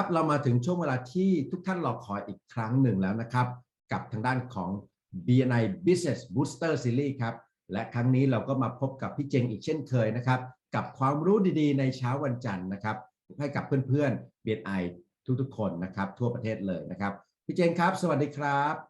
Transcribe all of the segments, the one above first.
ครับเรามาถึงช่วงเวลาที่ทุกท่านรอคอยอีกครั้งหนึ่งแล้วนะครับ กับทางด้านของ BNI Business Booster Series ครับ และครั้งนี้เราก็มาพบกับพี่เจงอีกเช่นเคยนะครับ กับความรู้ดีๆ ในเช้าวันจันทร์นะครับ ให้กับเพื่อนๆ BNI ทุกๆ คนนะครับ ทั่วประเทศเลยนะครับ พี่เจงครับ สวัสดีครับ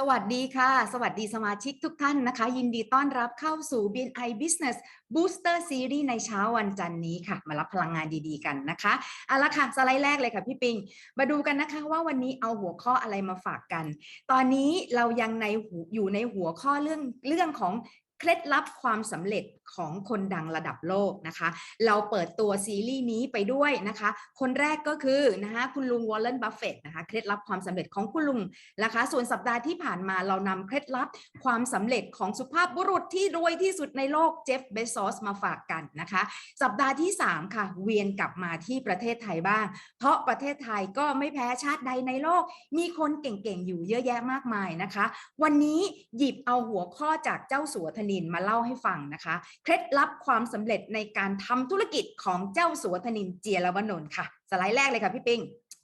สวัสดีค่ะ สวัสดีสมาชิกทุกท่านนะคะ ยินดีต้อนรับเข้าสู่ BNI Business Booster Series ในเช้าวันจันนี้ค่ะ มารับพลังงานดีๆกันนะคะเอาละค่ะ สไลด์แรกเลยค่ะพี่ปิง มาดูกันนะคะว่าวันนี้เอาหัวข้ออะไรมาฝากกัน ตอนนี้เรายังในหูอยู่ในหัวข้อเรื่องเรื่องของ เคล็ดลับความสำเร็จของคนดังระดับโลกนะคะ เราเปิดตัวซีรีส์นี้ไปด้วยนะคะ คนแรกก็คือนะคะคุณลุงวอลเลนบัฟเฟตนะคะเคล็ดลับความสำเร็จของคุณลุงนะคะ ส่วนสัปดาห์ที่ผ่านมาเรานำเคล็ดลับความสำเร็จของสุภาพบุรุษที่รวยที่สุดในโลกเจฟเบซอสมาฝากกันนะคะ สัปดาห์ที่ 3 ค่ะ เวียนกลับมาที่ประเทศไทยบ้าง เพราะประเทศไทยก็ไม่แพ้ชาติใดในโลก มีคนเก่งๆอยู่เยอะแยะมากมายนะคะ วันนี้หยิบเอาหัวข้อจากเจ้าสัวธนนมาเล่าให้ฟังนะคะ เคล็ดลับความสำเร็จในการทำธุรกิจของเจ้าสัวธนินเจียรวนนท์ค่ะ สไลด์แรกเลยค่ะพี่ปิง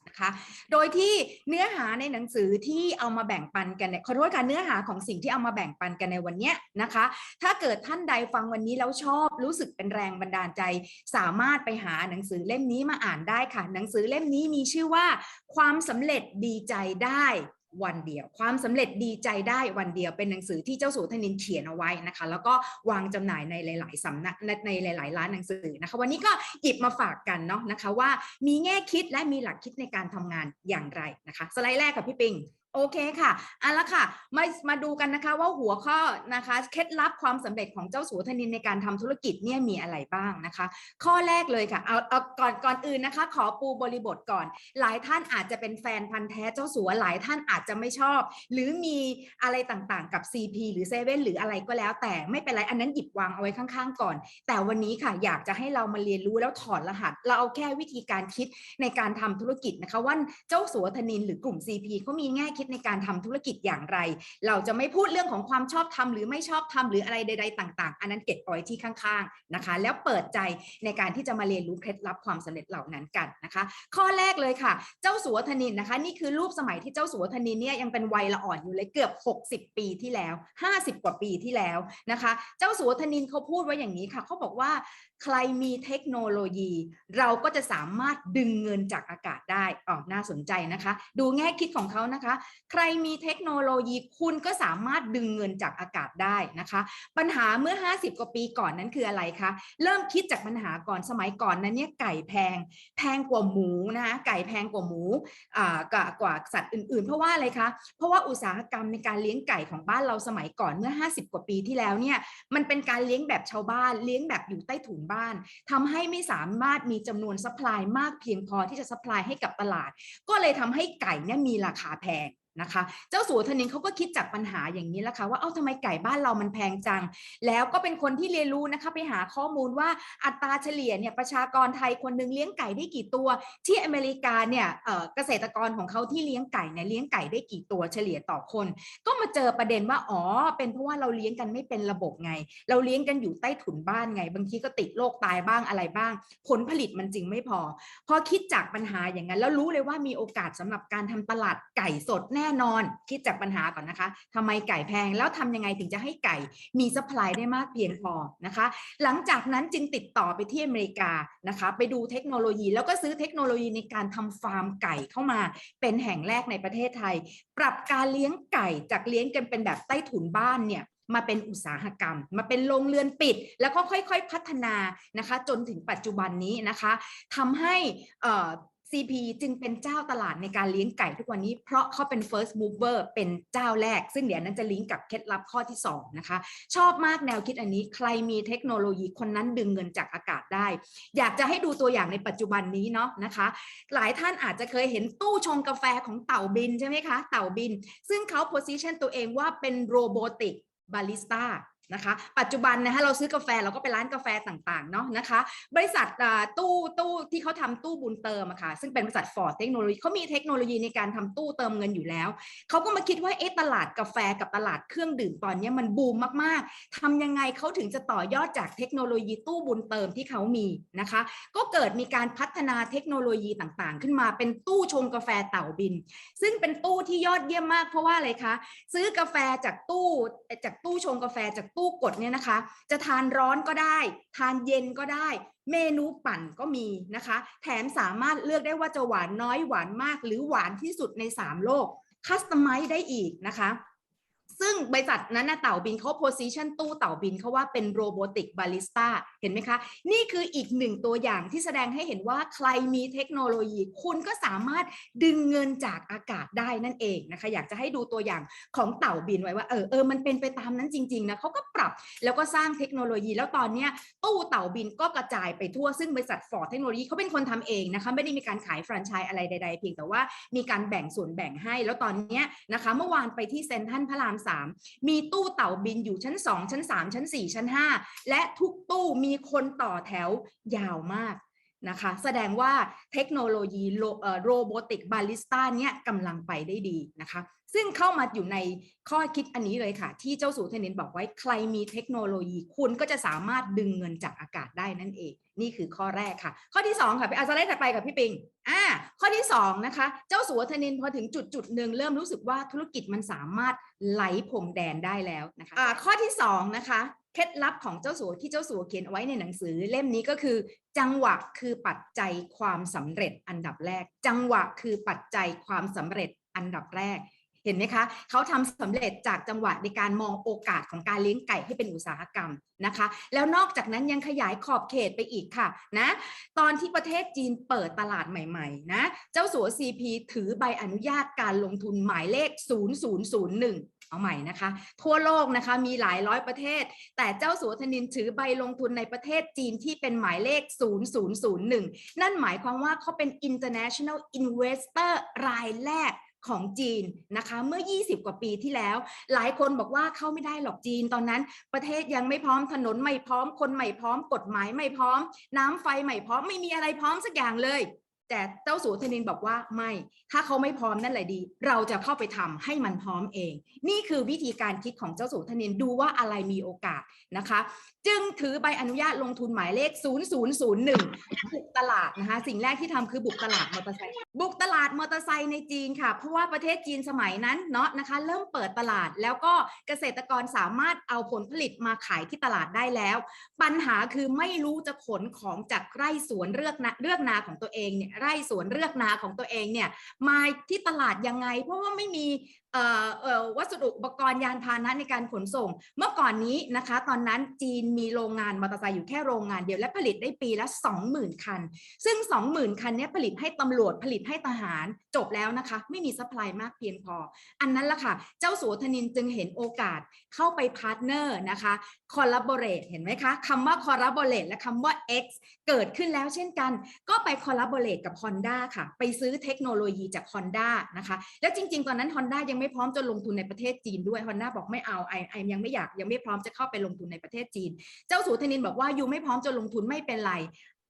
นะคะโดยที่เนื้อหาในหนังสือที่เอามาแบ่งปันกันเนี่ยขอโทษค่ะเนื้อหาของสิ่งที่เอามาแบ่งปันกันในวันนี้นะคะ ถ้าเกิดท่านใดฟังวันนี้แล้วชอบรู้สึกเป็นแรงบันดาลใจ สามารถไปหาหนังสือเล่มนี้มาอ่านได้ค่ะ หนังสือเล่มนี้มีชื่อว่า ความสำเร็จดีใจได้ วันเดียว ความสำเร็จดีใจได้วันเดียวเป็นหนังสือที่เจ้าสัวธนินเขียนเอาไว้นะคะ แล้วก็วางจำหน่ายในหลาย ๆสำนักในหลาย ๆ ร้านหนังสือนะคะ วันนี้ก็หยิบมาฝากกันเนาะนะคะว่ามีแง่คิดและมีหลักคิดในการทำงานอย่างไรนะคะ สไลด์แรกกับพี่ปิง โอเคค่ะเอาละค่ะมามาดูกันนะคะว่าหัวข้อนะคะเคล็ดลับความสำเร็จของเจ้าสัวธนินในการทำธุรกิจเนี่ยมีอะไรบ้างนะคะ ข้อแรกเลยค่ะเอาเอาก่อนก่อนอื่นนะคะ ขอปูบริบทก่อน หลายท่านอาจจะเป็นแฟนพันธ์แท้เจ้าสัวหลายท่านอาจจะไม่ชอบ หรือมีอะไรต่างๆกับ CP หรือเซเว่นหรืออะไรก็แล้ว แต่ไม่เป็นไรอันนั้นหยิบวางเอาไว้ข้างๆ ก่อน แต่วันนี้ค่ะอยากจะให้เรามาเรียนรู้แล้วถอดรหัส เราเอาแค่วิธีการคิดในการทำธุรกิจนะคะว่าเจ้าสัวธนินหรือกลุ่ม CP เขามีแง่คิดในการทำธุรกิจอย่างไร เราจะไม่พูดเรื่องของความชอบธรรมหรือไม่ชอบธรรมหรืออะไรใด ๆ ต่าง ๆ อันนั้นเก็บเอาไว้ที่ข้างๆนะคะ แล้วเปิดใจในการที่จะมาเรียนรู้เคล็ดลับความสำเร็จเหล่านั้นกันนะคะ ข้อแรกเลยค่ะ เจ้าสัวธนินนะคะ นี่คือรูปสมัยที่เจ้าสัวธนินเนี่ยยังเป็นวัยละอ่อนอยู่เลยเกือบ 60 ปีที่แล้ว 50 กว่าปีที่แล้วนะคะ เจ้าสัวธนินเขาพูดไว้อย่างนี้ค่ะเขาบอกว่า ใครมีเทคโนโลยี เราก็จะสามารถดึงเงินจากอากาศได้อ๋อน่าสนใจนะคะ ดูแง่คิดของเขานะคะ ใครมีเทคโนโลยีคุณก็สามารถดึงเงินจากอากาศได้นะคะ ปัญหาเมื่อ 50 กว่าปีก่อนนั้นคืออะไรคะ เริ่มคิดจากปัญหาก่อนสมัยก่อนนั้นเนี่ยไก่แพง แพงกว่าหมูนะคะไก่แพงกว่าหมูอ่ากว่ากว่าสัตว์อื่นๆ เพราะว่าอะไรคะ เพราะว่าอุตสาหกรรมในการเลี้ยงไก่ของบ้านเราสมัยก่อนเมื่อ 50 กว่าปีที่แล้วเนี่ยมันเป็นการเลี้ยงแบบชาวบ้านเลี้ยงแบบอยู่ใต้ถุนบ้านทำให้ไม่สามารถมีจำนวนซัพพลายมากเพียงพอที่จะซัพพลายให้กับตลาด ก็เลยทำให้ไก่เนี่ยมีราคาแพง นะคะ เจ้าสัวธนินเขาก็คิดจากปัญหาอย่างนี้แหละค่ะว่าเอ้าทำไมไก่บ้านเรามันแพงจัง แล้วก็เป็นคนที่เรียนรู้นะคะไปหาข้อมูลว่าอัตราเฉลี่ยเนี่ยประชากรไทยคนหนึ่งเลี้ยงไก่ได้กี่ตัว ที่อเมริกาเนี่ยเอ่อเกษตรกรของเขาที่เลี้ยงไก่เนี่ยเลี้ยงไก่ได้กี่ตัวเฉลี่ยต่อคน ก็มาเจอประเด็นว่าอ๋อเป็นเพราะว่าเราเลี้ยงกันไม่เป็นระบบไง เราเลี้ยงกันอยู่ใต้ถุนบ้านไง บางทีก็ติดโรคตายบ้างอะไรบ้าง ผลผลิตมันจริงไม่พอ พอคิดจากปัญหาอย่างนั้น แล้วรู้เลยว่ามีโอกาสสำหรับการทำตลาดไก่สดแน่น่นอนคิดจากปัญหาก่อนนะคะทำไมไก่แพงแล้วทำยังไงถึงจะให้ไก่มีซัพพลายได้มากเพียงพอนะคะ หลังจากนั้นจึงติดต่อไปที่อเมริกานะคะ ไปดูเทคโนโลยี แล้วก็ซื้อเทคโนโลยีในการทำฟาร์มไก่เข้ามา เป็นแห่งแรกในประเทศไทย ปรับการเลี้ยงไก่จากเลี้ยงกันเป็นแบบใต้ถุนบ้านเนี่ยมาเป็นอุตสาหกรรม มาเป็นโรงเรือนปิด แล้วก็ค่อยๆพัฒนานะคะ จนถึงปัจจุบันนี้นะคะทำให้อ่อ CP จึงเป็นเจ้าตลาดในการเลี้ยงไก่ทุกวันนี้ เพราะเขาเป็น first mover เป็นเจ้าแรก ซึ่งเดี๋ยวนั้นจะลิงก์กับเคล็ดลับข้อที่ 2 นะคะ ชอบมากแนวคิดอันนี้ ใครมีเทคโนโลยีคนนั้นดึงเงินจากอากาศได้ อยากจะให้ดูตัวอย่างในปัจจุบันนี้เนาะนะคะ หลายท่านอาจจะเคยเห็นตู้ชงกาแฟของเต่าบินใช่ไหมคะ เต่าบิน ซึ่งเขา position ตัวเองว่าเป็นโรบอติกบาริสต้า นะคะ ปัจจุบันนะคะเราซื้อกาแฟเราก็ไปร้านกาแฟต่างๆเนาะนะคะ บริษัทตู้ตู้ที่เขาทำตู้บุญเติมอะค่ะซึ่งเป็นบริษัทฟอร์ดเทคโนโลยีเขามีเทคโนโลยีในการทำตู้เติมเงินอยู่แล้วเขาก็มาคิดว่าเอ๊ะตลาดกาแฟกับตลาดเครื่องดื่มตอนนี้มันบูมมากๆทำยังไงเขาถึงจะต่อยอดจากเทคโนโลยีตู้บุญเติมที่เขามีนะคะ ก็เกิดมีการพัฒนาเทคโนโลยีต่างๆ ขึ้นมาเป็นตู้ชงกาแฟเต่าบิน ซึ่งเป็นตู้ที่ยอดเยี่ยมมากเพราะว่าอะไรคะซื้อกาแฟจากตู้จากตู้ชงกาแฟจากตู้กดเนี่ยนะคะ จะทานร้อนก็ได้ ทานเย็นก็ได้ เมนูปั่นก็มีนะคะ แถมสามารถเลือกได้ว่าจะหวานน้อยหวานมาก หรือหวานที่สุดใน 3 โลกคัสตอมไมซ์ได้อีกนะคะ ซึ่งบริษัทนั้นนะเต่าบินเขาโพซิชันตู้เต่าบินเขาว่าเป็นโรบอติกบาลิสต้าเห็นไหมคะ นี่คืออีกหนึ่งตัวอย่างที่แสดงให้เห็นว่าใครมีเทคโนโลยี คุณก็สามารถดึงเงินจากอากาศได้นั่นเองนะคะ อยากจะให้ดูตัวอย่างของเต่าบินไว้ว่าเออเออมันเป็นไปตามนั้นจริงๆนะเขาก็ปรับแล้วก็สร้างเทคโนโลยี แล้วตอนนี้ตู้เต่าบินก็กระจายไปทั่วซึ่งบริษัทฟอร์ดเทคโนโลยีเขาเป็นคนทำเองนะคะไม่ได้มีการขายแฟรนไชส์อะไรใด ๆ เพียงแต่ว่ามีการแบ่งส่วนแบ่งให้ แล้วตอนนี้นะคะ เมื่อวานไปที่เซ็นทรัลพระรามสามมีตู้เต่าบินอยู่ชั้น 2 ชั้น 3 ชั้น 4 ชั้น 5 และทุกตู้มีคนต่อแถวยาวมาก นะคะแสดงว่าเทคโนโลยีโรบอติกบาลิสต้าเนี่ยกำลังไปได้ดีนะคะซึ่งเข้ามาอยู่ในข้อคิดอันนี้เลยค่ะ ที่เจ้าสูเทนินบอกไว้ใครมีเทคโนโลยีคุณก็จะสามารถดึงเงินจากอากาศได้นั่นเอง นี่คือข้อแรกค่ะ ข้อที่ 2 ค่ะไปอาสไลด์ถัดไปกับพี่ปิงอ่าข้อที่ 2 นะคะ เจ้าสัวธนินพอถึงจุดจุดหนึ่งเริ่มรู้สึกว่าธุรกิจมันสามารถไหลพรมแดนได้แล้วนะคะอ่าข้อที่2นะคะ เคล็ดลับของเจ้าสัวที่เจ้าสัวเขียนเอาไว้ในหนังสือเล่มนี้ก็คือ จังหวะคือปัจจัยความสำเร็จอันดับแรก จังหวะคือปัจจัยความสำเร็จอันดับแรก เห็นไหมคะเขาทำสำเร็จจากจังหวะในการมองโอกาสของการเลี้ยงไก่ให้เป็นอุตสาหกรรมนะคะ แล้วนอกจากนั้นยังขยายขอบเขตไปอีกค่ะนะตอนที่ประเทศจีนเปิดตลาดใหม่ๆนะเจ้าสัว CP ถือใบอนุญาตการลงทุนหมายเลข 0001 เอาใหม่นะคะ ทั่วโลกนะคะมีหลายร้อยประเทศ แต่เจ้าสัวธนินถือใบลงทุนในประเทศจีนที่เป็นหมายเลข 0001 นั่นหมายความว่าเขาเป็น international investor รายแรกของจีนนะคะเมื่อ 20 กว่าปีที่แล้ว หลายคนบอกว่าเข้าไม่ได้หรอกจีนตอนนั้น ประเทศยังไม่พร้อมถนนไม่พร้อมคนไม่พร้อมกฎหมายไม่พร้อม น้ำไฟไม่พร้อมไม่มีอะไรพร้อมสักอย่างเลย แต่เจ้าสัวธนินบอกว่าไม่ ถ้าเขาไม่พร้อมนั่นแหละดี เราจะเข้าไปทำให้มันพร้อมเอง นี่คือวิธีการคิดของเจ้าสัวธนินดูว่าอะไรมีโอกาสนะคะ จึงถือใบอนุญาตลงทุนหมายเลข 0001 บุกตลาดนะคะ สิ่งแรกที่ทำคือบุกตลาดมอเตอร์ไซค์บุกตลาดมอเตอร์ไซค์ในจีนค่ะ เพราะว่าประเทศจีนสมัยนั้นเนาะนะคะ เริ่มเปิดตลาดแล้วก็เกษตรกรสามารถเอาผลผลิตมาขายที่ตลาดได้แล้ว ปัญหาคือไม่รู้จะขนของจากไร่สวนเลือกนาเลือกนาของตัวเองเนี่ยไร่สวนเลือกนาของตัวเองเนี่ยมาที่ตลาดยังไง เพราะว่าไม่มี วัสดุอุปกรณ์ยานพาหนะในการขนส่ง เมื่อก่อนนี้นะคะ ตอนนั้นจีนมีโรงงานมอเตอร์ไซค์อยู่แค่โรงงานเดียวและผลิตได้ปีละ 20,000 คัน ซึ่ง 20,000 คันเนี้ยผลิตให้ตำรวจผลิตให้ทหารจบแล้วนะคะ ไม่มีซัพพลายมากเพียงพอ อันนั้นละค่ะ เจ้าสัวธนินจึงเห็นโอกาสเข้าไปพาร์ทเนอร์นะคะ collaborate เห็นไหมคะคำว่า collaborate และคำว่า X เกิดขึ้นแล้วเช่นกัน ก็ไป collaborate กับ Honda ค่ะ ไปซื้อเทคโนโลยีจาก Honda นะคะ แล้วจริง ๆ ตอนนั้น Honda ยังไม่ไม่พร้อมจะลงทุนในประเทศจีนด้วยฮอนน่าบอกไม่เอาไอไอยังไม่อยากยังไม่พร้อมจะเข้าไปลงทุนในประเทศจีน เจ้าสัวธนินบอกว่ายูไม่พร้อมจะลงทุนไม่เป็นไร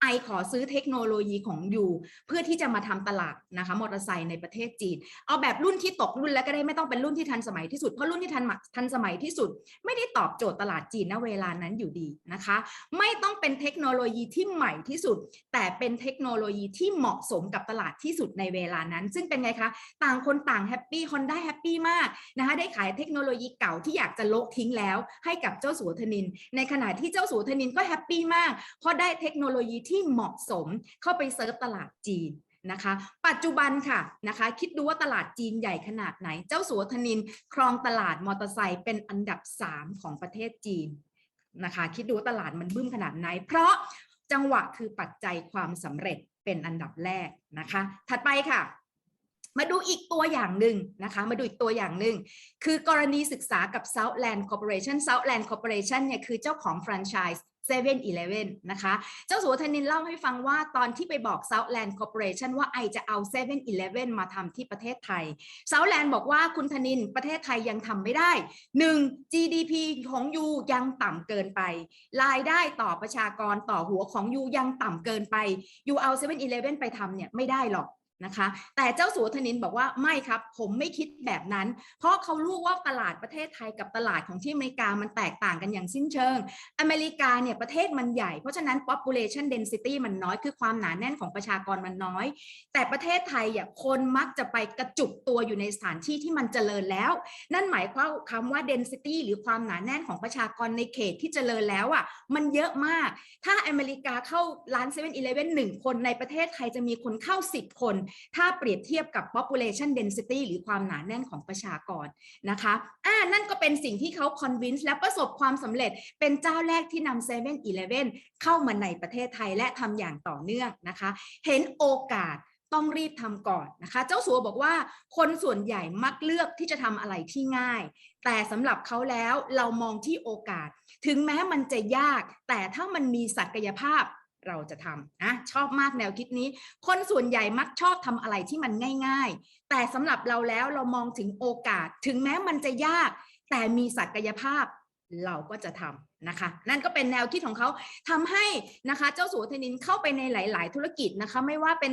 ไอขอซื้อเทคโนโลยีของยูเพื่อที่จะมาทำตลาดนะคะมอเตอร์ไซค์ในประเทศจีน เอาแบบรุ่นที่ตกรุ่นแล้วก็ได้ไม่ต้องเป็นรุ่นที่ทันสมัยที่สุด เพราะรุ่นที่ทันทันสมัยที่สุด ไม่ได้ตอบโจทย์ตลาดจีนณเวลานั้นอยู่ดีนะคะ ไม่ต้องเป็นเทคโนโลยีที่ใหม่ที่สุด แต่เป็นเทคโนโลยีที่เหมาะสมกับตลาดที่สุดในเวลานั้น ซึ่งเป็นไงคะ ต่างคนต่างแฮปปี้คอนได้แฮปปี้มากนะคะได้ขายเทคโนโลยีเก่าที่อยากจะโละทิ้งแล้ว ให้กับเจ้าสัวธนิน ในขณะที่เจ้าสัวธนินก็แฮปปี้มากเพราะได้เทคโนโลยีที่เหมาะสมเข้าไปเซิร์ฟตลาดจีนนะคะ ปัจจุบันค่ะนะคะ คิดดูว่าตลาดจีนใหญ่ขนาดไหน เจ้าสัวธนินครองตลาดมอเตอร์ไซค์เป็นอันดับ 3 ของประเทศจีนนะคะ คิดดูว่าตลาดมันบึ้มขนาดไหน เพราะจังหวะคือปัจจัยความสำเร็จเป็นอันดับแรกนะคะ ถัดไปค่ะมาดูอีกตัวอย่างหนึ่งนะคะ มาดูอีกตัวอย่างหนึ่ง คือกรณีศึกษากับ Southland Corporation Southland Corporation เนี่ยคือเจ้าของแฟรนไชส์ 7 e เ e ่ e นนะคะ เจ้าสัวธนินเล่าให้ฟังว่าตอนที่ไปบอก Southland Corporation ว่าไอจะเอา7 e เ e ่ e มาทำที่ประเทศไทย Southland บอกว่าคุณธนินประเทศไทยยังทำไม่ได้ 1. GDP ของยูยังต่ำเกินไป รายได้ต่อประชากรต่อหัวของยูยังต่ำเกินไปยูเอา7 e เ e ่ e ไปทำเนี่ยไม่ได้หรอก นะคะ แต่เจ้าสัวธนินบอกว่าไม่ครับ ผมไม่คิดแบบนั้น เพราะเขารู้ว่าตลาดประเทศไทยกับตลาดของที่อเมริกามันแตกต่างกันอย่างสิ้นเชิง อเมริกาเนี่ยประเทศมันใหญ่ เพราะฉะนั้น population density มันน้อยคือความหนาแน่นของประชากรมันน้อย แต่ประเทศไทยอะคนมักจะไปกระจุกตัวอยู่ในสถานที่ที่มันเจริญแล้ว นั่นหมายความคำว่า density หรือความหนาแน่นของประชากรในเขตที่เจริญแล้วอะมันเยอะมาก ถ้าอเมริกาเข้าร้าน7 e เ e ่ e หนึ่งคนในประเทศไทยจะมีคนเข้า 10 คนถ้าเปรียบเทียบกับ population density หรือความหนาแน่นของประชากรนะคะอ่านั่นก็เป็นสิ่งที่เขา convince และประสบความสำเร็จ เป็นเจ้าแรกที่นำ7 e เ e ่ e เข้ามาในประเทศไทยและทำอย่างต่อเนื่องนะคะ เห็นโอกาสต้องรีบทำก่อนนะคะ เจ้าสัวบอกว่าคนส่วนใหญ่มักเลือกที่จะทำอะไรที่ง่าย แต่สำหรับเขาแล้วเรามองที่โอกาส ถึงแม้มันจะยาก แต่ถ้ามันมีศักยภาพ เราจะทำนะชอบมากแนวคิดนี้ คนส่วนใหญ่มักชอบทำอะไรที่มันง่าย ๆ แต่สำหรับเราแล้วเรามองถึงโอกาส ถึงแม้มันจะยาก แต่มีศักยภาพเราก็จะทำนะคะ นั่นก็เป็นแนวคิดของเขาทำให้นะคะเจ้าสัวเทนินเข้าไปในหลาย ๆ ธุรกิจนะคะ ไม่ว่าเป็น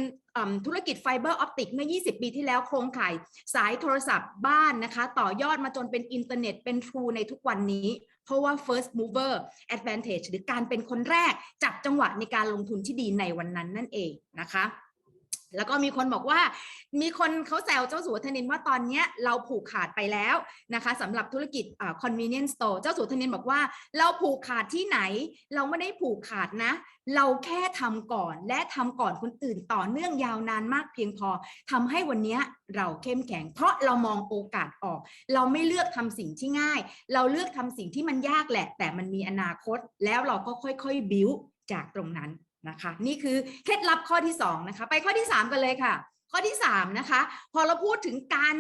ธุรกิจไฟเบอร์ออปติกเมื่อ 20 ปีที่แล้วโครงข่ายสายโทรศัพท์บ้านนะคะ ต่อยอดมาจนเป็นอินเทอร์เน็ตเป็นทรูในทุกวันนี้ เพราะว่า first mover advantage หรือการเป็นคนแรกจับจังหวะในการลงทุนที่ดีในวันนั้นนั่นเองนะคะ แล้วก็มีคนบอกว่า มีคนเขาแซวเจ้าสัวธนินว่าตอนนี้เราผูกขาดไปแล้วนะคะสำหรับธุรกิจ convenience store เจ้าสัวธนินบอกว่า เราผูกขาดที่ไหน เราไม่ได้ผูกขาดนะ เราแค่ทำก่อนและทำก่อนคนอื่นต่อเนื่องยาวนานมากเพียงพอทำให้วันนี้เราเข้มแข็ง เพราะเรามองโอกาสออก เราไม่เลือกทำสิ่งที่ง่าย เราเลือกทำสิ่งที่มันยากแหละ แต่มันมีอนาคต แล้วเราก็ค่อยๆ บิ้วจากตรงนั้น นะคะ นี่คือเคล็ดลับข้อที่2นะคะ ไปข้อที่ 3 กันเลยค่ะ ข้อที่3นะคะพอเราพูดถึงการ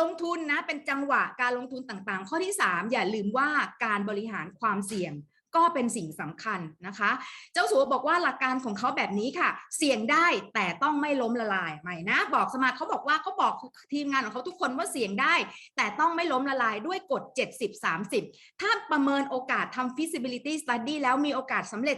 ลงทุนนะเป็นจังหวะการลงทุนต่างๆ ข้อที่ 3 อย่าลืมว่าการบริหารความเสี่ยง ก็เป็นสิ่งสำคัญนะคะ เจ้าสัวบอกว่าหลักการของเขาแบบนี้ค่ะ เสี่ยงได้แต่ต้องไม่ล้มละลายใหม่นะ บอกสมาเขาบอกว่าเขาบอกทีมงานของเขาทุกคนว่าเสี่ยงได้ แต่ต้องไม่ล้มละลายด้วยกฎ 70-30 ถ้าประเมินโอกาสทำ feasibility study แล้วมีโอกาสสำเร็จ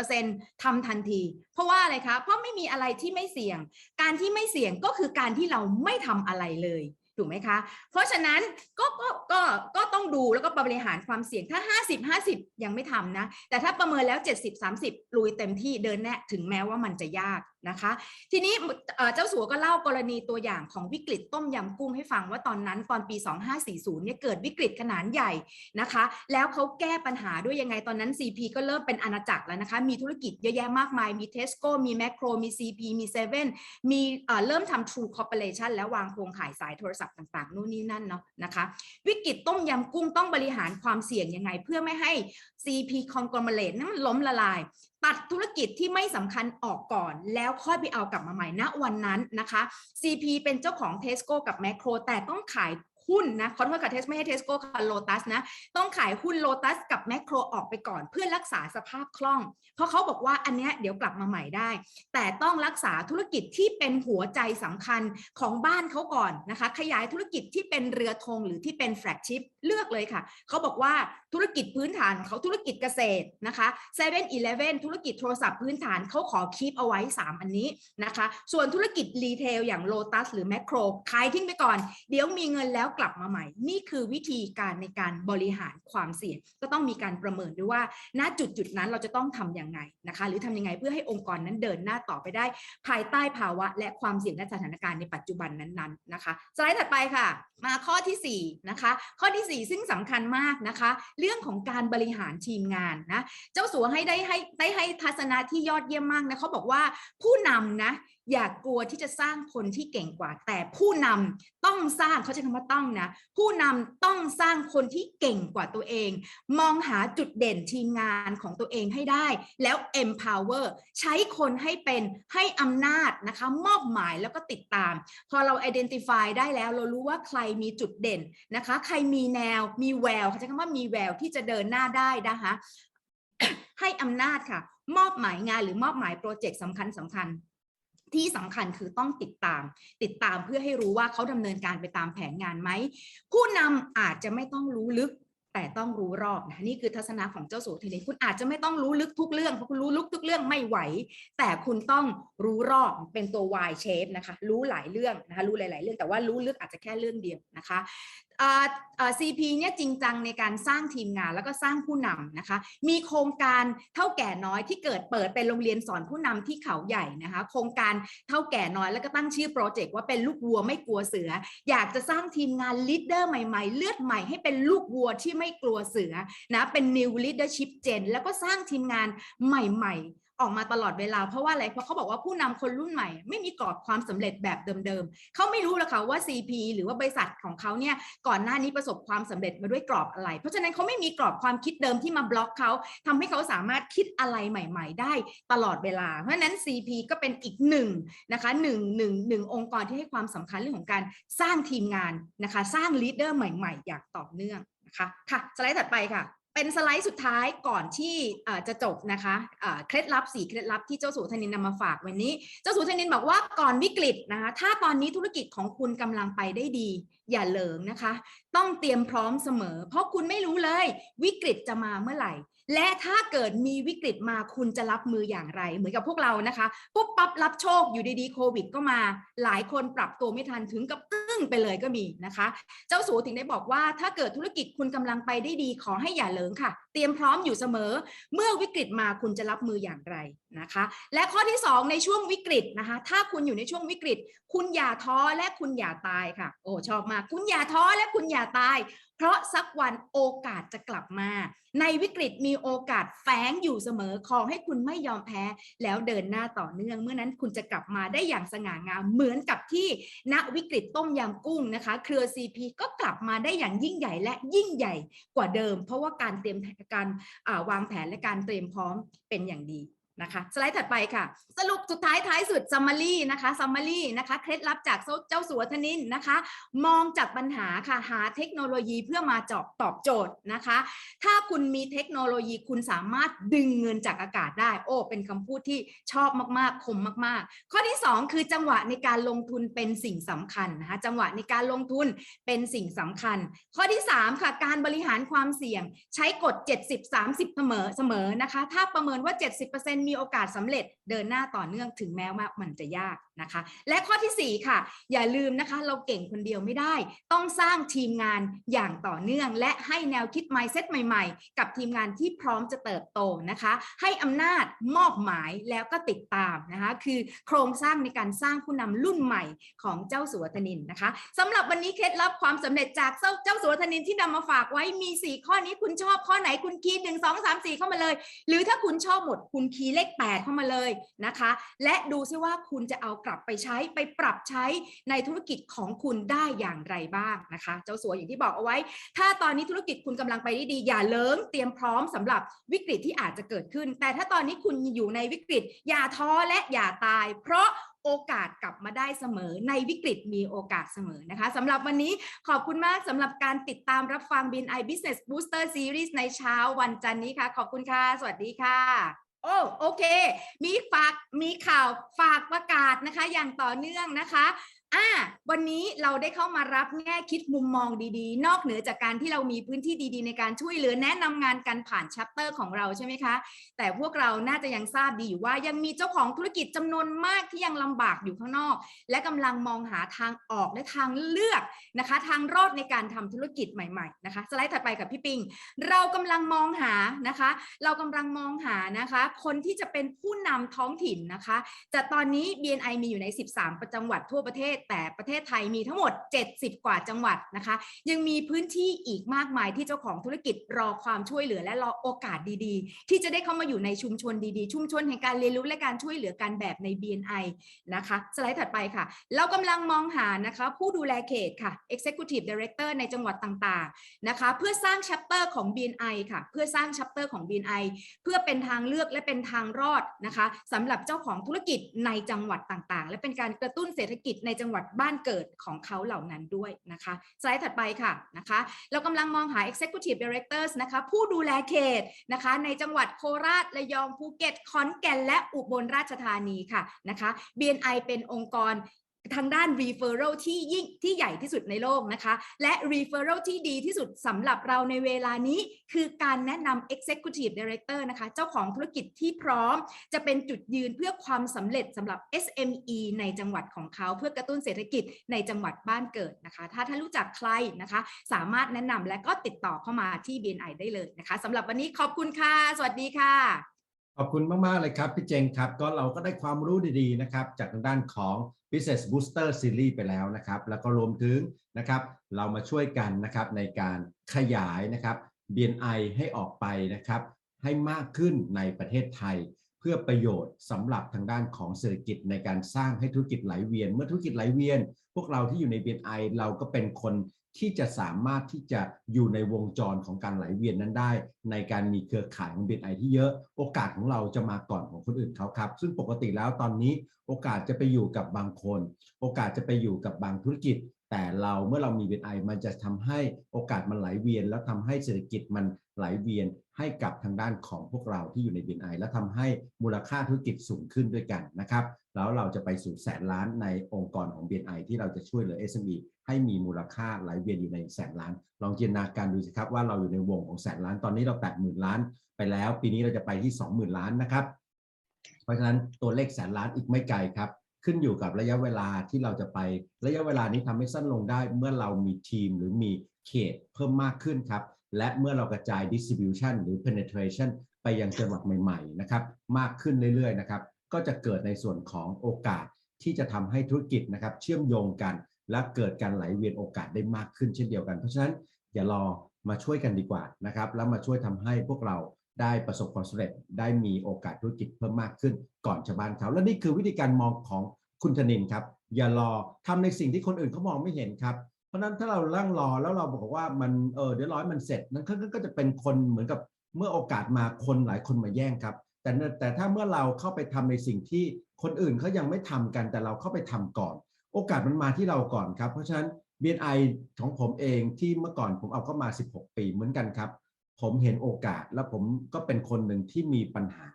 70%ทำทันที เพราะว่าอะไรคะ เพราะไม่มีอะไรที่ไม่เสี่ยง การที่ไม่เสี่ยงก็คือการที่เราไม่ทำอะไรเลย ถูกไหมคะ เพราะฉะนั้นก็ก็ก็ก็ต้องดูแล้วก็บริหารความเสี่ยงถ้า 50 50 ยังไม่ทำนะ แต่ถ้าประเมินแล้ว 70 30 ลุยเต็มที่เดินแน่ถึงแม้ว่ามันจะยาก นะคะ ทีนี้เจ้าสัวก็เล่ากรณีตัวอย่างของวิกฤตต้มยำกุ้งให้ฟังว่าตอนนั้นตอนปี 2540เนี่ยเกิดวิกฤตขนาดใหญ่นะคะ แล้วเขาแก้ปัญหาด้วยยังไงตอนนั้น CP ก็เริ่มเป็นอาณาจักรแล้วนะคะ มีธุรกิจเยอะแยะมากมาย มีเทสโก้มีแมคโครมี CP มี7มีเริ่มทำ True Corporation แล้ววางโครงข่ายสายโทรศัพท์ต่างๆนู่นนี่นั่นเนาะนะคะ วิกฤตต้มยำกุ้งต้องบริหารความเสี่ยงยังไง เพื่อไม่ให้ CP conglomerate นั้นมันล้มละลาย ตัดธุรกิจที่ไม่สำคัญออกก่อน แล้วค่อยไปเอากลับมาใหม่ณวันนั้นนะคะ CP เป็นเจ้าของ Tesco กับ Macro แต่ต้องขาย หุ้นนะขอโทษค่ะเทสไม่ให้เทสโก้ค่ะโลตัสนะ ต้องขายหุ้นโลตัสกับแมคโครออกไปก่อน เพื่อรักษาสภาพคล่อง เพราะเขาบอกว่าอันเนี้ยเดี๋ยวกลับมาใหม่ได้ แต่ต้องรักษาธุรกิจที่เป็นหัวใจสำคัญของบ้านเขาก่อนนะคะ ขยายธุรกิจที่เป็นเรือธงหรือที่เป็นแฟลกชิพเลือกเลยค่ะ เขาบอกว่าธุรกิจพื้นฐานเขาธุรกิจเกษตรนะคะ7 e เ e ่ e ธุรกิจโทรศัพท์พื้นฐานเขาขอคีปเอาไว้ 3 อันนี้นะคะ ส่วนธุรกิจรีเทลอย่างโลตัสหรือแมคโครขายทิ้งไปก่อน เดี๋ยวมีเงินแล้วกลับมาใหม่ นี่คือวิธีการในการบริหารความเสี่ยง ก็ต้องมีการประเมินด้วยว่า ณจุดจุดนั้นเราจะต้องทำยังไงนะคะ หรือทำยังไงเพื่อให้องค์กรนั้นเดินหน้าต่อไปได้ ภายใต้ภาวะ และความเสี่ยงและสถานการณ์ในปัจจุบันนั้นๆนะคะ สไลด์ถัดไปค่ะ มาข้อที่4นะคะ ข้อที่ 4 ซึ่งสำคัญมากนะคะ เรื่องของการบริหารทีมงานนะ เจ้าสัวให้ได้ให้ได้ให้ทัศนะที่ยอดเยี่ยมมากนะเขาบอกว่าผู้นำนะ อย่ากกลัวที่จะสร้างคนที่เก่งกว่า แต่ผู้นำต้องสร้างเขาใช้คำว่าต้องนะ ผู้นำต้องสร้างคนที่เก่งกว่าตัวเอง มองหาจุดเด่นทีมงานของตัวเองให้ได้ แล้ว empower ใช้คนให้เป็นให้อำนาจนะคะมอบหมายแล้วก็ติดตาม พอเรา identify ได้แล้วเรารู้ว่าใครมีจุดเด่นนะคะ ใครมีแนวมีแววเขาใช้คำว่ามีแววที่จะเดินหน้าได้นะคะให้อำนาจค่ะ มอบหมายงานหรือมอบหมายโปรเจกต์สำคัญสำคัญ ที่สำคัญคือต้องติดตาม ติดตามเพื่อให้รู้ว่าเขาดำเนินการไปตามแผนงานไหม ผู้นำอาจจะไม่ต้องรู้ลึกแต่ต้องรู้รอบนะนี่คือทัศนะของเจ้าสัวเทเลคุณอาจจะไม่ต้องรู้ลึกทุกเรื่องเพราะคุณรู้ลึกทุกเรื่องไม่ไหว แต่คุณต้องรู้รอบเป็นตัว Y shape นะคะ รู้หลายเรื่องนะคะรู้หลาย ๆ เรื่องแต่ว่ารู้ลึกอาจจะแค่เรื่องเดียวนะคะ CP เนี่ยจริงจังในการสร้างทีมงานแล้วก็สร้างผู้นำนะคะ มีโครงการเท่าแก่น้อยที่เกิดเปิดเป็นโรงเรียนสอนผู้นำที่เขาใหญ่นะคะ โครงการเท่าแก่น้อยแล้วก็ตั้งชื่อโปรเจกต์ว่าเป็นลูกวัวไม่กลัวเสือ อยากจะสร้างทีมงานลีดเดอร์ใหม่ๆ เลือดใหม่ให้เป็นลูกวัวที่ไม่กลัวเสือนะเป็น new leadership gen แล้วก็สร้างทีมงานใหม่ ๆ ออกมาตลอดเวลาเพราะว่าอะไรเพราะเขาบอกว่าผู้นำคนรุ่นใหม่ ไม่มีกรอบความสำเร็จแบบเดิมๆเขาไม่รู้หรอกค่ะว่า CP หรือว่าบริษัทของเขาเนี่ยก่อนหน้านี้ประสบความสำเร็จมาด้วยกรอบอะไร เพราะฉะนั้นเขาไม่มีกรอบความคิดเดิมที่มาบล็อกเขาทำให้เขาสามารถคิดอะไรใหม่ ๆ ได้ตลอดเวลา เพราะฉะนั้น CP ก็เป็นอีกหนึ่งนะคะหนึ่งหนึ่งหนึ่งองค์กรที่ให้ความสำคัญเรื่องของการสร้างทีมงานนะคะสร้างลีดเดอร์ใหม่ ๆ อย่างต่อเนื่องนะคะค่ะสไลด์ถัดไปค่ะ เป็นสไลด์สุดท้ายก่อนที่จะจบนะคะเอ่อเคล็ดลับสี่เคล็ดลับที่เจ้าสัวธนินนำมาฝากวันนี้ เจ้าสัวธนินบอกว่าก่อนวิกฤตนะคะ ถ้าตอนนี้ธุรกิจของคุณกำลังไปได้ดี อย่าเหลิงนะคะ ต้องเตรียมพร้อมเสมอ เพราะคุณไม่รู้เลย วิกฤตจะมาเมื่อไหร่ และถ้าเกิดมีวิกฤตมาคุณจะรับมืออย่างไร เหมือนกับพวกเรานะคะปุ๊บปั๊บรับโชคอยู่ดีๆโควิด ก็มาหลายคนปรับตัวไม่ทันถึงกับอึ้งไปเลยก็มีนะคะ เจ้าสัวถึงได้บอกว่า ถ้าเกิดธุรกิจคุณกำลังไปได้ดีขอให้อย่าเหลิงค่ะ เตรียมพร้อมอยู่เสมอ เมื่อวิกฤตมาคุณจะรับมืออย่างไรนะคะ และข้อที่ 2 ในช่วงวิกฤตนะคะ ถ้าคุณอยู่ในช่วงวิกฤต คุณอย่าท้อและคุณอย่าตายค่ะ โอ้ชอบมากคุณอย่าท้อและคุณอย่าตาย เพราะสักวันโอกาสจะกลับมา ในวิกฤตมีโอกาสแฝงอยู่เสมอขอให้คุณไม่ยอมแพ้ แล้วเดินหน้าต่อเนื่อง เมื่อนั้นคุณจะกลับมาได้อย่างสง่างามเหมือนกับที่ณวิกฤตต้มยำกุ้งนะคะ เครือ CP ก็กลับมาได้อย่างยิ่งใหญ่และยิ่งใหญ่กว่าเดิม เพราะว่าการเตรียมการวางแผนและการเตรียมพร้อมเป็นอย่างดี นะคะสไลด์ถัดไปค่ะ สรุปสุดท้ายท้ายสุด summary นะคะ summary นะคะเคล็ดลับจากเจ้าสัวธนินนะคะ มองจากปัญหาค่ะหาเทคโนโลยีเพื่อมาเจาะตอบโจทย์นะคะ ถ้าคุณมีเทคโนโลยีคุณสามารถดึงเงินจากอากาศได้ โอ้ เป็นคำพูดที่ชอบมากๆ คมมาก ๆ ข้อที่ 2 คือจังหวะในการลงทุนเป็นสิ่งสำคัญนะคะจังหวะในการลงทุนเป็นสิ่งสำคัญ ข้อที่ 3 ค่ะ การบริหารความเสี่ยงใช้กฎ 70 30 เสมอเสมอนะคะ ถ้าประเมินว่า 70%มีโอกาสสำเร็จเดินหน้าต่อเนื่องถึงแม้ว่ามันจะยาก นะคะ และข้อทีสี่ 4 ค่ะ อย่าลืมนะคะ เราเก่งคนเดียวไม่ได้ ต้องสร้างทีมงานอย่างต่อเนื่อง และให้แนวคิด mindset ใหม่ๆ กับทีมงานที่พร้อมจะเติบโตนะคะ ให้อำนาจมอบหมายแล้วก็ติดตามนะคะ คือโครงสร้างในการสร้างผู้นำรุ่นใหม่ของเจ้าสัวธนินนะคะสำหรับวันนี้เคล็ดลับความสำเร็จจากเจ้าเจ้าสัวธนินที่นำมาฝากไว้มี 4 ข้อนี้คุณชอบข้อไหนคุณคีย์หนึ่งสองสามสี่เข้ามาเลย หรือถ้าคุณชอบหมดคุณคีย์เลข 8 เข้ามาเลยนะคะ และดูซิว่าคุณจะเอากลับไปใช้ไปปรับใช้ในธุรกิจของคุณได้อย่างไรบ้างนะคะ เจ้าสัวอย่างที่บอกเอาไว้ ถ้าตอนนี้ธุรกิจคุณกำลังไปได้ดี อย่าเลิงเตรียมพร้อมสำหรับวิกฤตที่อาจจะเกิดขึ้น แต่ถ้าตอนนี้คุณอยู่ในวิกฤต อย่าท้อและอย่าตาย เพราะโอกาสกลับมาได้เสมอในวิกฤตมีโอกาสเสมอนะคะสำหรับวันนี้ขอบคุณมากสำหรับการติดตามรับฟัง BNI Business Booster Series ในเช้าวันจันทร์นี้ค่ะ ขอบคุณค่ะ สวัสดีค่ะ โอ้โอเค มีฝากมีข่าวฝากประกาศนะคะ อย่างต่อเนื่องนะคะ อ่าวันนี้เราได้เข้ามารับแง่คิดมุมมองดีๆ นอกเหนือจากการที่เรามีพื้นที่ดีๆ ในการช่วยเหลือแนะนำงานกันผ่านชัปเตอร์ของเราใช่ไหมคะ แต่พวกเราน่าจะยังทราบดีอยู่ว่ายังมีเจ้าของธุรกิจจำนวนมากที่ยังลำบากอยู่ข้างนอก และกำลังมองหาทางออกและทางเลือกนะคะ ทางรอดในการทำธุรกิจใหม่ๆนะคะ สไลด์ถัดไปกับพี่ปิง เรากำลังมองหานะคะ เรากำลังมองหานะคะ คนที่จะเป็นผู้นำท้องถิ่นนะคะแต่ตอนนี้ BNI มีอยู่ใน 13จังหวัดทั่วประเทศแต่ประเทศไทยมีทั้งหมด 70 กว่าจังหวัดนะคะ ยังมีพื้นที่อีกมากมายที่เจ้าของธุรกิจรอความช่วยเหลือและรอโอกาสดีๆ ที่จะได้เข้ามาอยู่ในชุมชนดีๆ ชุมชนแห่งการเรียนรู้และการช่วยเหลือกันแบบใน BNI นะคะ สไลด์ถัดไปค่ะ เรากำลังมองหานะคะ ผู้ดูแลเขตค่ะ Executive Director ในจังหวัดต่างๆนะคะ เพื่อสร้าง chapter ของ BNI ค่ะ เพื่อสร้าง chapter ของ BNI เพื่อเป็นทางเลือกและเป็นทางรอดนะคะสำหรับเจ้าของธุรกิจในจังหวัดต่างๆ และเป็นการกระตุ้นเศรษฐกิจในจังหวัดวัดบ้านเกิดของเขาเหล่านั้นด้วยนะคะ สไลด์ถัดไปค่ะนะคะ เรากำลังมองหา Executive Directors นะคะผู้ดูแลเขตนะคะในจังหวัดโคราชระยองภูเก็ตขอนแก่นและอุบลราชธานีค่ะนะคะ BNI เป็นองค์กร ทางด้าน referral ที่ยิ่งที่ใหญ่ที่สุดในโลกนะคะ และ referral ที่ดีที่สุดสำหรับเราในเวลานี้ คือการแนะนำ executive director นะคะ เจ้าของธุรกิจที่พร้อม จะเป็นจุดยืนเพื่อความสำเร็จสำหรับ SME ในจังหวัดของเขา เพื่อกระตุ้นเศรษฐกิจในจังหวัดบ้านเกิดนะคะ ถ้าท่านรู้จักใครนะคะ สามารถแนะนำและก็ติดต่อเข้ามาที่ BNI ได้เลยนะคะสำหรับวันนี้ขอบคุณค่ะ สวัสดีค่ะ ขอบคุณมาก ๆ เลยครับ พี่เจงครับ ก็เราก็ได้ความรู้ดีๆนะครับ จากทางด้านของ Business Booster Series ไปแล้วนะครับ แล้วก็รวมถึงนะครับ เรามาช่วยกันนะครับในการขยายนะครับ BNI ให้ออกไปนะครับ ให้มากขึ้นในประเทศไทย เพื่อประโยชน์สำหรับทางด้านของเศรษฐกิจในการสร้างให้ธุรกิจไหลเวียน เมื่อธุรกิจไหลเวียน พวกเราที่อยู่ใน BNI เราก็เป็นคน ที่จะสามารถที่จะอยู่ในวงจรของการไหลเวียนนั้นได้ ในการมีเครือข่ายของ BNI ที่เยอะโอกาสของเราจะมาก่อนของคนอื่นเขาครับ ซึ่งปกติแล้วตอนนี้โอกาสจะไปอยู่กับบางคน โอกาสจะไปอยู่กับบางธุรกิจ แต่เราเมื่อเรามี BNI มันจะทำให้โอกาสมันไหลเวียน แล้วทำให้เศรษฐกิจมันไหลเวียนให้กับทางด้านของพวกเราที่อยู่ใน BNI และทำให้มูลค่าธุรกิจสูงขึ้นด้วยกันนะครับ แล้วเราจะไปสู่แสนล้านในองค์กรของ BNI ที่เราจะช่วยเหลือ SME ให้มีมูลค่าไหลเวียนอยู่ในแสนล้าน ลองจินตนาการดูสิครับว่าเราอยู่ในวงของแสนล้าน ตอนนี้เราแตะหมื่นล้าน ไปแล้ว ปีนี้เราจะไปที่ 20,000 ล้านนะครับ เพราะฉะนั้นตัวเลขแสนล้านอีกไม่ไกลครับ ขึ้นอยู่กับระยะเวลาที่เราจะไป ระยะเวลานี้ทำให้สั้นลงได้เมื่อเรามีทีมหรือมีเขตเพิ่มมากขึ้นครับ และเมื่อเรากระจาย distribution หรือ penetration ไปยังจังหวัดใหม่ๆนะครับมากขึ้นเรื่อยๆนะครับก็จะเกิดในส่วนของโอกาสที่จะทำให้ธุรกิจนะครับเชื่อมโยงกัน และเกิดการไหลเวียนโอกาสได้มากขึ้นเช่นเดียวกัน เพราะฉะนั้นอย่ารอมาช่วยกันดีกว่านะครับแล้วมาช่วยทำให้พวกเรา ได้ประสบความสำเร็จได้มีโอกาสธุรกิจเพิ่มมากขึ้นก่อนชาวบ้านเขา และนี่คือวิธีการมองของคุณธนินครับ อย่ารอทำในสิ่งที่คนอื่นเขามองไม่เห็นครับ เพราะฉะนั้นถ้าเราลั่งรอแล้วเราบอกว่ามันเออเดี๋ยวร้อยมันเสร็จนั่นก็ก็จะเป็นคนเหมือนกับเมื่อโอกาสมาคนหลายคนมาแย่งครับ แต่แต่ถ้าเมื่อเราเข้าไปทำในสิ่งที่คนอื่นเขายังไม่ทำกันแต่เราเข้าไปทำก่อน โอกาสมันมาที่เราก่อนครับ เพราะฉะนั้น BNI ของผมเองที่เมื่อก่อนผมเอาเข้ามา 16 ปีเหมือนกันครับ ผมเห็นโอกาสแล้วผมก็เป็นคนหนึ่งที่มีปัญหา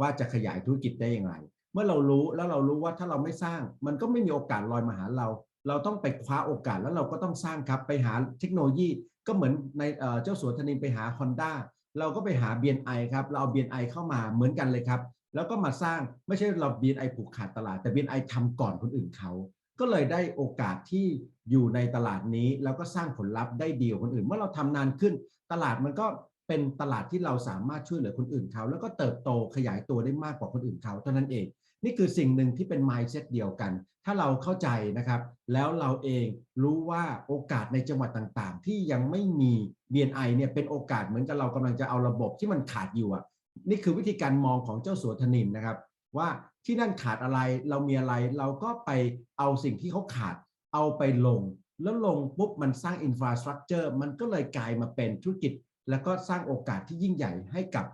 ว่าจะขยายธุรกิจได้อย่างไร เมื่อเรารู้แล้วเรารู้ว่าถ้าเราไม่สร้าง มันก็ไม่มีโอกาสลอยมาหาเรา เราต้องไปคว้าโอกาสแล้วเราก็ต้องสร้างครับไปหาเทคโนโลยีก็เหมือนในเจ้าสัวธนินไปหา Honda เราก็ไปหา BNI ครับเราเอา BNI เข้ามาเหมือนกันเลยครับ แล้วก็มาสร้างไม่ใช่เรา BNI ผูกขาดตลาดแต่ BNI ทำก่อนคนอื่นเขา ก็เลยได้โอกาสที่อยู่ในตลาดนี้ แล้วก็สร้างผลลัพธ์ได้ดีกว่าคนอื่น เมื่อเราทำนานขึ้น ตลาดมันก็เป็นตลาดที่เราสามารถช่วยเหลือคนอื่นเขา แล้วก็เติบโตขยายตัวได้มากกว่าคนอื่นเขาเท่านั้นเอง นี่คือสิ่งหนึ่งที่เป็น mindset เดียวกัน ถ้าเราเข้าใจนะครับ แล้วเราเองรู้ว่าโอกาสในจังหวัดต่างๆ ที่ยังไม่มี BNI เนี่ยเป็นโอกาสเหมือนกับเรากำลังจะเอาระบบที่มันขาดอยู่อะนี่คือวิธีการมองของเจ้าสัวธนินนะครับ ว่า ที่นั่นขาดอะไรเรามีอะไร เราก็ไปเอาสิ่งที่เขาขาดเอาไปลง แล้วลงปุ๊บมันสร้างอินฟราสตรักเจอร์มันก็เลยกลายมาเป็นธุรกิจ แล้วก็สร้างโอกาสที่ยิ่งใหญ่ให้กับ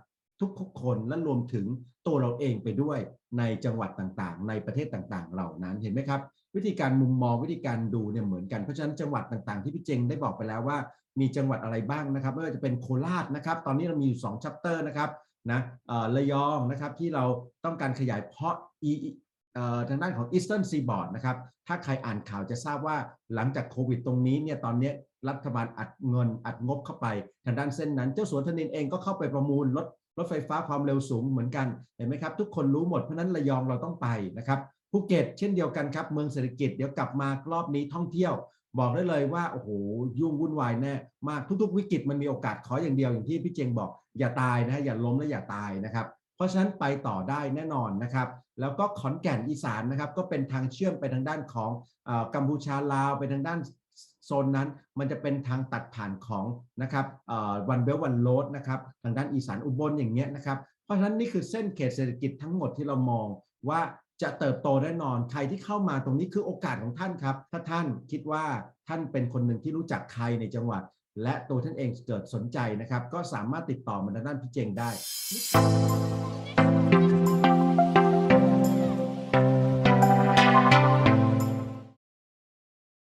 ทุกๆคนและรวมถึงตัวเราเองไปด้วยในจังหวัดต่างๆ ในประเทศต่างๆ เหล่านั้นเห็นไหมครับ วิธีการมุมมองวิธีการดูเนี่ยเหมือนกันเพราะฉะนั้นจังหวัดต่างๆ ที่พี่เจงได้บอกไปแล้วว่า มีจังหวัดอะไรบ้างนะครับไม่ว่าจะเป็นโคราชนะครับ ตอนนี้เรามีอยู่2ชัปเตอร์นะครับ นะเอ่อระยองนะครับที่เราต้องการขยายเพาะ e เอ่อทางด้านของ Eastern Seaboard นะครับ ถ้าใครอ่านข่าวจะทราบว่าหลังจากโควิดตรงนี้เนี่ยตอนนี้รัฐบาลอัดเงินอัดงบเข้าไปทางด้านเส้นนั้น เจ้าสวนธนินเองก็เข้าไปประมูลรถรถไฟฟ้าความเร็วสูงเหมือนกัน เห็นไหมครับ ทุกคนรู้หมดเพราะนั้นระยองเราต้องไปนะครับภูเก็ตเช่นเดียวกันครับ เมืองเศรษฐกิจเดี๋ยวกลับมารอบนี้ท่องเที่ยว บอกได้เลยว่าโอ้โหยุ่งวุ่นวายแน่มากทุกๆ วิกฤตมันมีโอกาสขออย่างเดียวอย่างที่พี่เจงบอก อย่าตายนะอย่าล้มและอย่าตายนะครับ เพราะฉะนั้นไปต่อได้แน่นอนนะครับ แล้วก็ขอนแก่นอีสานนะครับ ก็เป็นทางเชื่อมไปทางด้านของอกัมพูชาลาวไปทางด้านโซนนั้นมันจะเป็นทางตัดผ่านของนะครับวันเบลวันโรดนะครับทางด้านอีสานอุบลอย่างเงี้ยนะครับ เพราะฉะนั้นนี่คือเส้นเขตเศรษฐกิจทั้งหมดที่เรามองว่าจะเติบโตแน่นอน ใครที่เข้ามาตรงนี้คือโอกาสของท่านครับ ถ้าท่านคิดว่าท่านเป็นคนหนึ่งที่รู้จักใครในจังหวัด และตัวท่านเองเกิดสนใจนะครับ ก็สามารถติดต่อมาทางด้านพี่เจงได้